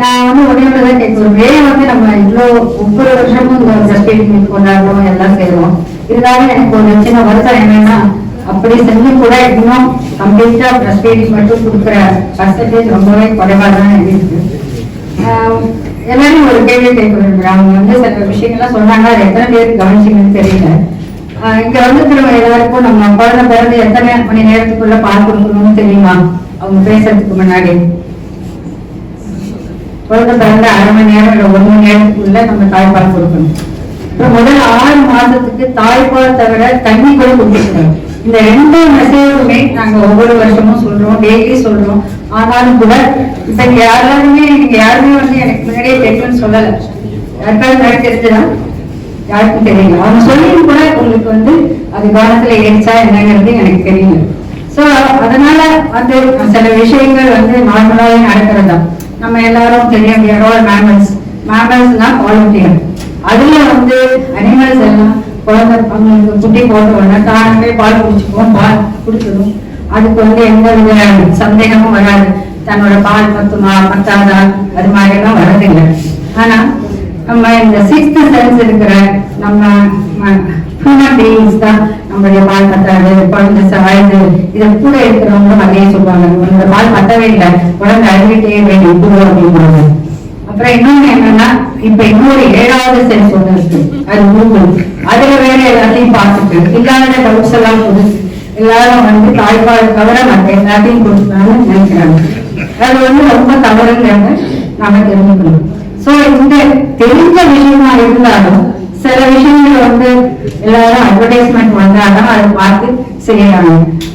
நான் வந்து ஒரே ஒன்று தான் கேட்குறேன் வேலை வந்து நம்ம இவ்வளோ ஒவ்வொரு வருஷமும் இந்த பிரஸ்ட் கொண்டாடுறோம் எல்லாம் செய்றோம். இருந்தாலும் எனக்கு ஒரு சின்ன வருத்தம் என்னன்னா அப்படி செஞ்சு கூட இன்னும் கம்ப்ளீட்டா பிரஸ்ட் மட்டும் கொடுக்குற பர்சன்டேஜ் ரொம்பவே குறைவாக தான் இருக்கு எல்லாரும் ஒரு கேள்வி கேட்க அவங்க வந்து சில விஷயங்கள்லாம் சொன்னாங்க அது எத்தனை பேருக்கு கவனிச்சிங்கன்னு தெரியல. இங்க வந்து திரும்ப எல்லாருக்கும் நம்ம குழந்தை பிறந்து எத்தனை மணி நேரத்துக்குள்ள பால் கொடுக்கணும்னு தெரியுமா? அவங்க பேசுறதுக்கு முன்னாடி. குழந்தை பிறந்த அரை மணி நேரம் இல்லை ஒரு மணி நேரத்துக்குள்ள நம்ம தாய்ப்பால் கொடுக்கணும். அப்புறம் முதல் ஆறு மாதத்துக்கு தாய்ப்பால் தவிர தண்ணி கூட கொடுத்துருக்கோம் இந்த ரெண்டு மெசேஜுமே நாங்க ஒவ்வொரு வருஷமும் சொல்றோம் டெய்லி சொல்றோம். ஆனாலும் கூட இப்ப யாராலுமே எனக்கு யாருமே வந்து எனக்கு முன்னாடியே தெரியும்னு சொல்லல. யாருக்காவது முன்னாடி தெரிஞ்சுதான் யாருக்கும் தெரியல. அவங்க சொல்லியும் கூட உங்களுக்கு வந்து அது காலத்தில் ஏறிச்சா என்னங்கிறது எனக்கு தெரியல. சோ அதனால வந்து சில விஷயங்கள் வந்து நார்மலாவே நடக்கிறதா? நம்ம எல்லாரும் தெரியும் we are all வாலண்டியர் அதுல வந்து அனிமல்ஸ் எல்லாம் குழந்தை அவங்களுக்கு குட்டி போட்ட உடனே தானே பால் குடிச்சுக்குவோம் பால் குடிச்சிடும் அதுக்கு வந்து எந்த வித சந்தேகமும் வராது. தன்னோட பால் பத்துமா பத்தாதா அது மாதிரி எல்லாம் வரதில்லை ஆனா நம்ம இந்த சிக்ஸ்த் சென்ஸ் இருக்கிற நம்ம ஹியூமன் பீயிங்ஸ் தான் நம்மளுடைய பால் பத்தாது குழந்தை சாயுது இதை கூட இருக்கிறவங்க அதே சொல்லுவாங்க உங்களோட பால் பத்தவே இல்லை குழந்தை அழுகிட்டே வேண்டிய இதுவோ அப்படிம்பாங்க. அப்புறம் இன்னொன்னு என்னன்னா இப்ப இன்னொரு ஏழாவது சென்ஸ் ஒண்ணு இருக்கு அது கூகுள் அதுல வேற எல்லாத்தையும் பார்த்துட்டு இல்லாத டவுட்ஸ் எல்லாம் கொடுத்து எல்லாரும் வந்து தாய்ப்பால் தவிர மற்ற எல்லாத்தையும் கொடுக்கலாம்னு நினைக்கிறாங்க. அது வந்து ரொம்ப தவறுங்கிறத நாம தெரிஞ்சுக்கணும். சோ இந்த தெரிஞ்ச விஷயமா இருந்தாலும் சில விஷயங்கள் வந்து எல்லாரும் அட்வர்டைஸ்மெண்ட் வந்தாலும் அதை பார்த்து செய்யறாங்க.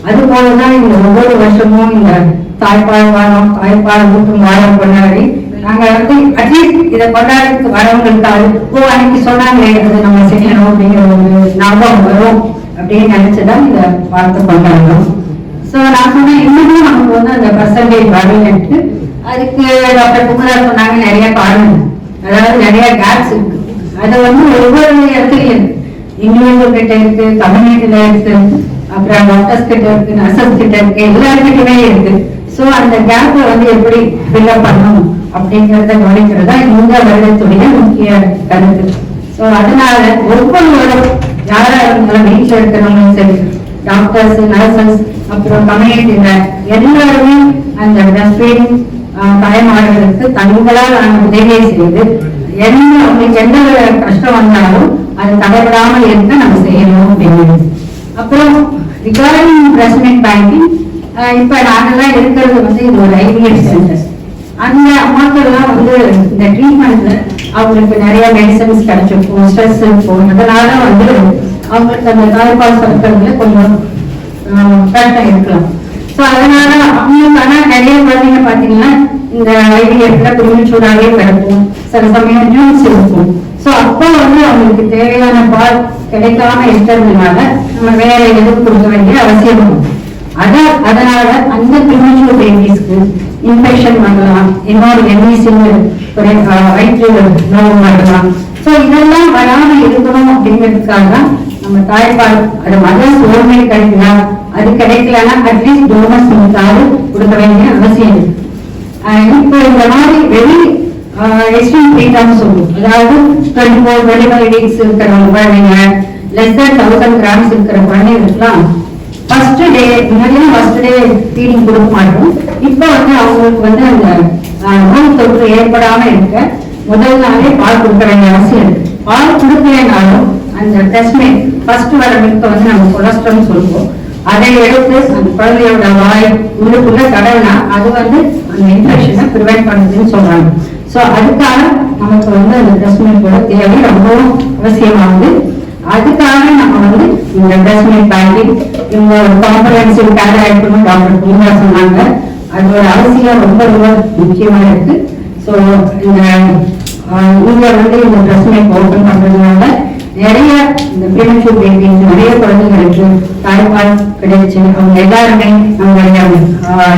அது போலதான் இந்த ஒவ்வொரு வருஷமும் இந்த தாய்ப்பால் வாரம் தாய்ப்பால் ஊட்டும் வாரம் கொண்டாடி நாங்க வந்து அட்லீஸ்ட் இதை கொண்டாடுறதுக்கு வரவங்களுக்காவது ஓ அன்னைக்கு சொன்னாங்களே அது நம்ம செய்யணும் அப்படிங்கிற ஒரு ஞாபகம் வரும் அப்படின்னு நினைச்சுதான் இந்த பார்த்து கொண்டாடுறோம். சோ நான் சொன்னேன் இன்னமும் நமக்கு வந்து அந்த பர்சன்டேஜ் வரலன்ட்டு அதுக்கு டாக்டர் புகழார் சொன்னாங்க நிறைய காரணம் அதாவது நிறைய கேப்ஸ் இருக்கு. அது வந்து ஒவ்வொரு இடத்துலையும் இருக்கு கிட்ட இருக்கு தமிழ்நாட்டுல இருக்கு அப்புறம் டாக்டர்ஸ் கிட்ட இருக்கு நர்சஸ் கிட்ட இருக்கு எல்லாருக்கிட்டமே இருக்கு. சோ அந்த கேப்பை வந்து எப்படி ஃபில்அப் பண்ணணும் அப்படிங்கறத கவனிக்கிறது தான் இந்த வருடத்துடைய முக்கிய கருத்து. சோ அதனால ஒவ்வொருவரும் யாரா இருந்தாலும் நீச்சல் இருக்கிறவங்களும் சரி டாக்டர்ஸ் நர்சஸ் அப்புறம் கம்யூனிட்டில எல்லாருமே அந்த பிரஸ்ட் ஃபீடிங் தங்களால் ஆன உதவியை செய்து என்ன அவங்களுக்கு எந்த ஒரு கஷ்டம் வந்தாலும் அது தவறாமல் இருக்க நம்ம செய்யணும் அப்படின்னு. அப்புறம் ரிகார்டிங் பிரஸ்ட் பேங்கிங் இப்ப நாங்கெல்லாம் இருக்கிறது வந்து இது ஒரு ஐவிஎஃப் சென்டர் அந்த அம்மாக்கள்லாம் வந்து இந்த ட்ரீட்மெண்ட்ல அவங்களுக்கு நிறைய மெடிசன்ஸ் கிடைச்சிருக்கும் ஸ்ட்ரெஸ் இருக்கும். அதனால வந்து அவங்களுக்கு அந்த தாய்ப்பால் சுரக்கிறதுல கொஞ்சம் கஷ்டம் இருக்கலாம். ஸோ அதனால அவங்களுக்கான நிறைய குழந்தைங்க பார்த்தீங்கன்னா இந்த ஐவிஎஃப்ல சூடாகவே பிறக்கும் சில சமயம் ஜூஸ் இருக்கும் ஸோ அப்போ வந்து அவங்களுக்கு தேவையான பால் கிடைக்காம இருக்கிறதுனால நம்ம வேற எதுவும் கொடுக்க வேண்டிய அவசியம் அத அதனால அந்த பிரிமிச்சுவல் பேபிஸ்க்கு இன்ஃபெக்ஷன் வரலாம். இன்னொரு என்இசி வயிற்று நோவு வரலாம். ஸோ இதெல்லாம் வராம இருக்கணும் அப்படிங்கிறதுக்காக தான் நம்ம தாய்ப்பால் அது மதர் சோர்மை கிடைக்கலாம் அது கிடைக்கலன்னா அட்லீஸ்ட் டோனஸ் கொடுக்க வேண்டிய அவசியம் இருக்கு ஆஹ் இப்போ இந்த மாதிரி வெளி எக்ஸ்ட்ரீம் ப்ரீடம் சொல்லுவோம் அதாவது twenty four twenty five weeks இருக்கிற குழந்தைங்க லெஸ் தேன் தௌசண்ட் கிராம்ஸ் இருக்கிற குழந்தைங்களுக்குலாம் ஃபர்ஸ்ட் டே முன்னாடியே ஃபர்ஸ்ட் டே ஃபீடிங் கொடுக்க மாட்டோம். இப்போ வந்து அவங்களுக்கு வந்து அந்த ஆஹ், நோய் தொற்று ஏற்படாம இருக்க முதல் நாளே பால் கொடுக்க வேண்டிய அவசியம் இருக்கு. பால் கொடுக்கலைனாலும் அந்த டெஸ்மே ஃபர்ஸ்ட் வர மில்க வந்து நம்ம கொலஸ்ட்ரால் சொல்லுவோம். அதை எடுத்து அந்த குழந்தையோட வாய் உள்ளுக்குள்ள தடவினா அது வந்து அந்த இன்ஃபெக்ஷனை ப்ரிவென்ட் பண்ணுதுன்னு சொல்றாங்க. சோ அதுக்காக நமக்கு வந்து அந்த பிரஸ்ட் மில்கோட தேவை ரொம்பவும் அவசியமாகுது அதுக்காக நம்ம வந்து இந்த பிரஸ்ட் மில்க் பேங்கிங் இவங்க ஒரு காம்ப்ரஹென்சிவ் கேர் இருக்கணும் டாக்டர் பூங்கா சொன்னாங்க. அதோட அவசியம் ரொம்ப ரொம்ப முக்கியமா இருக்கு. ஸோ இந்த ஆஹ், இங்க வந்து இந்த பிரஸ்ட் மேக் ஓப்பன் பண்றதுனால நிறைய இந்த ப்ரீமெச்சூர் பேபிஸ் நிறைய குழந்தைகளுக்கு தாய்ப்பால் கிடைச்சு அவங்க எல்லாருமே நம்மளுடைய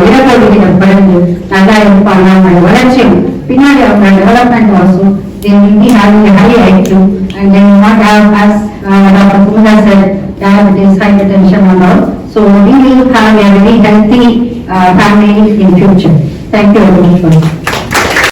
இடப்பகுதியில் பிறந்து நல்லா இருப்பாங்க. அவங்களோட Pinari of our development also, they will be having a high IQ and then not have, as uh, Dr. Said, diabetes, hypertension and all. So we will have a very healthy uh, family in future. Thank you very much.